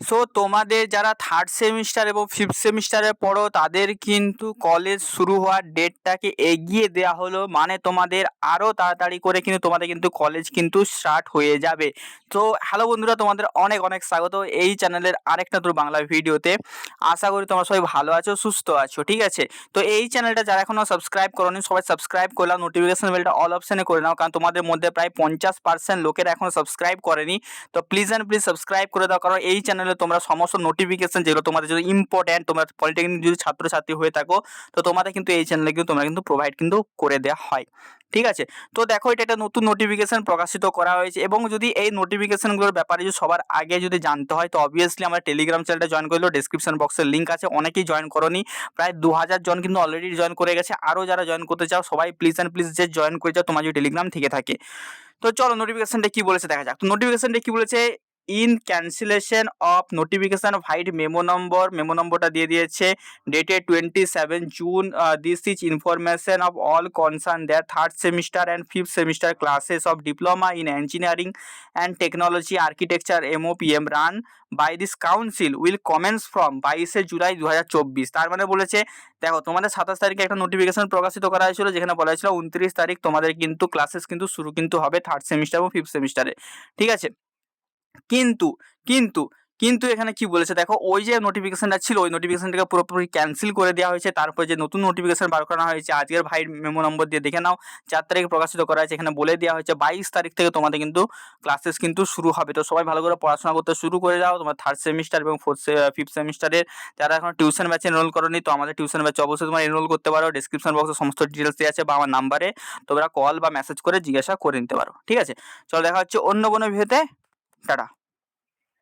So তোমাদের যারা third semester এবং ফিফথ সেমিস্টারে পড়ো, তাদের কিন্তু কলেজ শুরু হওয়ার ডেটটাকে এগিয়ে দেওয়া হলো। মানে তোমাদের আরও তাড়াতাড়ি করে কিন্তু তোমাদের কিন্তু কলেজ কিন্তু স্টার্ট হয়ে যাবে। তো হ্যালো বন্ধুরা, তোমাদের অনেক অনেক স্বাগত এই চ্যানেলের আরেকটা নতুন বাংলা ভিডিওতে। আশা করি তোমরা সবাই ভালো আছো, সুস্থ আছো, ঠিক আছে? তো এই চ্যানেলটা যারা এখনও সাবস্ক্রাইব করোনি, সবাই সাবস্ক্রাইব করলাম নোটিফিকেশন বেলটা অল অপশানে করে নাও। কারণ তোমাদের মধ্যে প্রায় পঞ্চাশ পার্সেন্ট লোকেরা এখনও সাবস্ক্রাইব করেনি। তো প্লিজ অ্যান্ড প্লিজ সাবস্ক্রাইব করে দাও, কারণ এই চ্যানেলে তোমরা সমস্ত নোটিফিকেশন যেগুলো তোমাদের যদি ইম্পর্ট্যান্ট তোমরা পলিটেকনিক যদি ছাত্রছাত্রী হয়ে থাকো, তো তোমাদের কিন্তু এই চ্যানেলে কিন্তু তোমরা কিন্তু প্রোভাইড কিন্তু করে দেওয়া হয়। ঠিক আছে? তো দেখো এটা একটা নতুন নোটিফিকেশন প্রকাশিত করা হয়েছে এবং যদি এই নোটিফিকেশনগুলোর ব্যাপারে যদি সবার আগে যদি জানতে হয়, তো অবভিয়াসলি আমার টেলিগ্রাম চ্যানেলটা জয়েন করল ডিসক্রিপশন বক্সের লিঙ্ক আছে, অনেকেই জয়েন করনি, প্রায় দু হাজার জন কিন্তু অলরেডি জয়েন করে গেছে আরও যারা জয়েন করতে চাও, সবাই প্লিজ অ্যান্ড প্লিজ যে জয়েন করে যাও তোমার যদি টেলিগ্রাম থেকে থাকে। তো চলো নোটিফিকেশনটা কি বলেছে, দেখা যাক। তো নোটিফিকেশনটা কি বলেছে in cancellation of notification vide memo number memo নম্বরটা দিয়ে দিয়েছে dated twenty seven June this is information of all concern there third semester and fifth semester classes of diploma in engineering and technology architecture MOPM run by this council will commence from বাইশে July দু হাজার চব্বিশ। তার মানে বলেছে, দেখো, তোমাদের সাতাশ তারিখে একটা নোটিফিকেশন প্রকাশিত করা হয়েছিল, যেখানে বলা হয়েছিল, উনত্রিশ তারিখ তোমাদের কিন্তু ক্লাসেস কিন্তু শুরু কিন্তু হবে থার্ড সেমিস্টার এবং ফিফথ সেমিস্টারে ঠিক আছে? কিন্তু কিন্তু কিন্তু এখানে কি বলেছে? দেখো, ওই যে নোটিফিকেশনটা ছিল, ওই নোটিফিকেশনটাকে পুরোপুরি ক্যান্সেল করে দেওয়া হয়েছে। তারপরে যে নতুন নোটিফিকেশন বার করা হয়েছে, আজকের ভাই মেমো নম্বর দিয়ে দেখে নাও। চার তারিখে প্রকাশিত করা হয়েছে, এখানে বলে দেওয়া হয়েছে, বাইশ তারিখ থেকে তোমাদের কিন্তু ক্লাসেস কিন্তু শুরু হবে। তো সবাই ভালো করে পড়াশোনা করতে শুরু করে দাও। তোমার থার্ড সেমিস্টার এবং ফোর্থ ফিফথ সেমিস্টারের যারা এখন টিউশন ব্যাচে এনরোল করনি, তো আমাদের টিউশন ব্যাচে অবশ্যই তোমার এনরোল করতে পারো। ডিসক্রিপশন বক্সে সমস্ত ডিটেলস দেওয়া আছে বা আমার নাম্বারে তোমরা কল বা মেসেজ করে জিজ্ঞাসা করে নিতে পারো। ঠিক আছে? চলো দেখা হচ্ছে অন্য কোনো ভিডিওতে টাটা